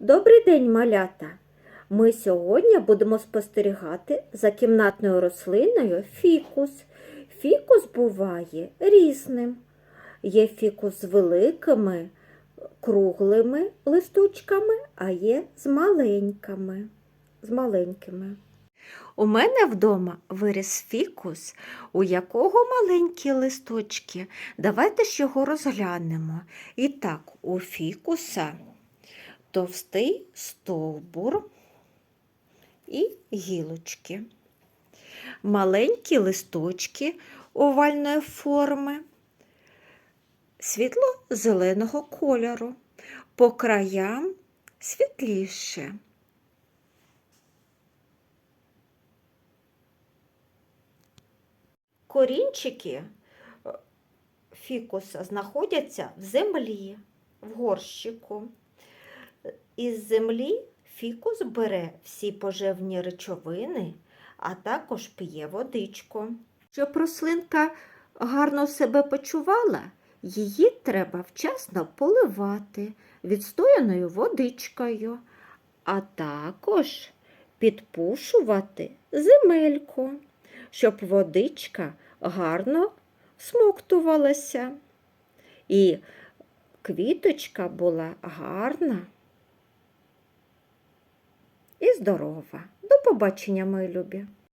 Добрий день, малята! Ми сьогодні будемо спостерігати за кімнатною рослиною фікус. Фікус буває різним. Є фікус з великими круглими листочками, а є з маленькими. З маленькими. У мене вдома виріс фікус, у якого маленькі листочки. Давайте ж його розглянемо. І так, у фікуса товстий стовбур і гілочки. Маленькі листочки овальної форми, світло-зеленого кольору, по краям світліше. Корінчики е, фікуса знаходяться в землі, в горщику. Із землі фікус бере всі поживні речовини, а також п'є водичку. Щоб рослинка гарно себе почувала, її треба вчасно поливати відстояною водичкою, а також підпушувати земельку, щоб водичка гарно всмоктувалася і квіточка була гарна здорова. До побачення, мої любі!